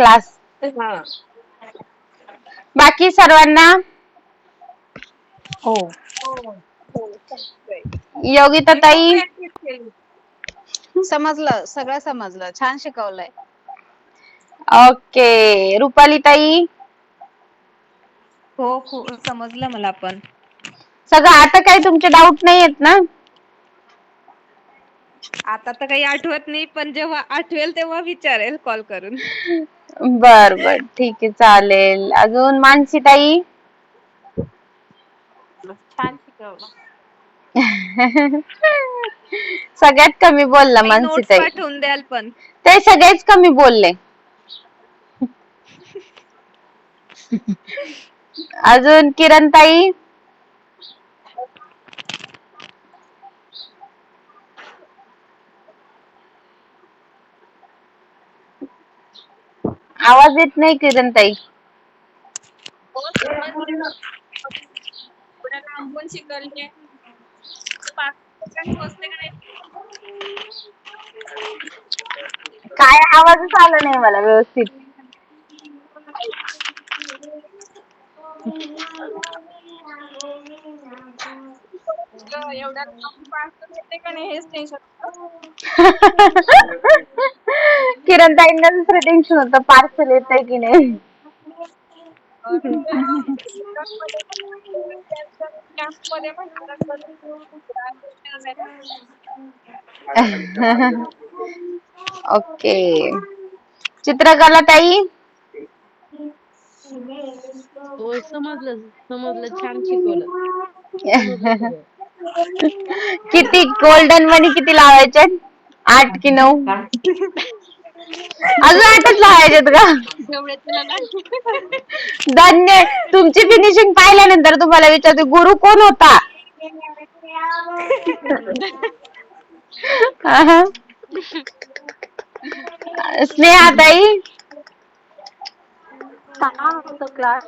Class हा. बाकी सर्वांना? हो. हो हो. योगिता ताई. समजलं सगळं समजलं. छान शिकवलंय. ओके. रुपाली ताई? हो खूप समजलं मला पण. सगळं आता काही तुमचे डाऊट नाही आहेत ना? आता तर काही आठवत नाही पण जेव्हा आठवेल तेव्हा विचारेल कॉल करून. बर बर. ठीक आहे चालेल. अजून मानसी ताई? छान शिकवलं. सगळ्यात कमी बोलला मानसी ताई. पाठवून द्याल पण. ते सगळेच कमी बोलले. अजून किरण ताई आवाज येत नाही किरण ताई शिकवले काय आवाजच आला नाही मला व्यवस्थित. एवढ्या का नाही हेच टेन्शन किरण ताईंना दुसरं टेन्शन होतं पार्सल येत की नाही? ओके चित्रकला ताई? समजलं समजलं. छान शिकवलं. किती गोल्डन मनी किती लावायचे? आठ की नऊ? अजून आठच लावायचेत का? धन्य. तुमची फिनिशिंग पाहिल्यानंतर तुम्हाला विचारते गुरु कोण होता? स्नेहा ताई क्लास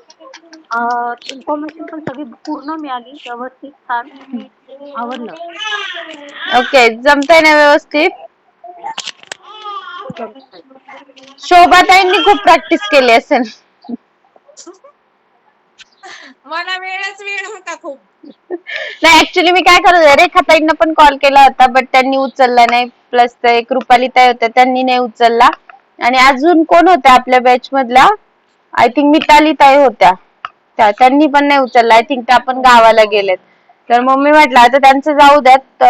इन्फॉर्मेशन पण सगळी पूर्ण मिळाली. व्यवस्थित छान. आवडलं. ओके जमतंय ना व्यवस्थित? शोभाताईंनी खूप प्रॅक्टिस केली असेल. मला वेळच वेळ होता खूप. नाही ऍक्च्युली मी काय करत रेखाताईंना पण कॉल केला होता बट त्यांनी उचलला नाही. प्लस ते एक रुपाली ताई होत्या त्यांनी नाही उचलला. आणि अजून कोण होत्या आपल्या बॅच मधल्या आय थिंक मिताली ताई होत्या. त्या त्यांनी पण नाही उचलला. आय थिंक त्या पण गावाला गेलेत. तर मग मी म्हटलं आता त्यांचं जाऊ द्यात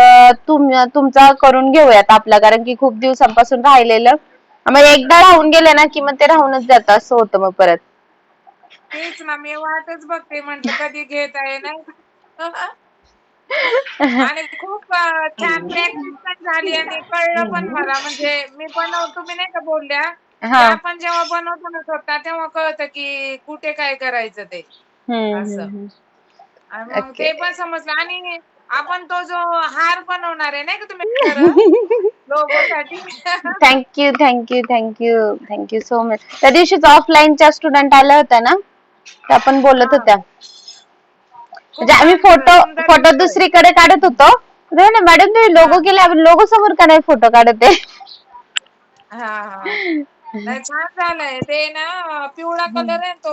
तुमचा करून घेऊयात आपला कारण की खूप दिवसांपासून राहिलेलं. मग एकदा राहून गेले ना की मग ते राहूनच जातं असं होतं मग परत. तेच ना मी वाटच बघते म्हंटल कधी घेत आहे नाही आणि खूप छान प्रॅक्टिस पण झाली आणि कळलं पण मला. म्हणजे मी बनव तुम्ही नाही का बोलल्या हा. आपण जेव्हा बनवतो ना स्वतः तेव्हा कळतं की कुठे काय करायचं ते. असं. हम्म हम्म. आणि मग Okay. ते पण समजलं. आणि आपण तो जो हार बनवणार आहे नाही का तुम्ही thank you thank you thank you thank you so much त्या दिवशीच ऑफलाईनच्या स्टुडंट आल्या होत्या ना? त्या पण बोलत. होत्या. म्हणजे आम्ही फोटो फोटो. दुसरीकडे काढत होतो. ना मॅडम तुम्ही लोगो केले आपण लोगो समोर का नाही फोटो काढत आहे? हा हा. नाही छान झालंय. ते ना पिवळा कलर आहे तो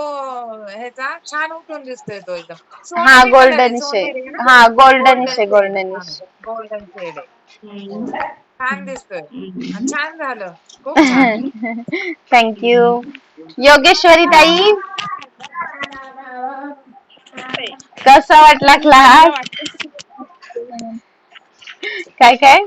ह्याचा छान उठून दिसतोय तो एकदम. हा गोल्डनिश आहे हा गोल्डनिश आहे गोल्डनिश गोल्डन शेड आहे छान दिसतोय. आणि छान झालं. खूप छान. थँक्यू योगेश्वरी ताई? कसा वाटला क्लास? काय काय?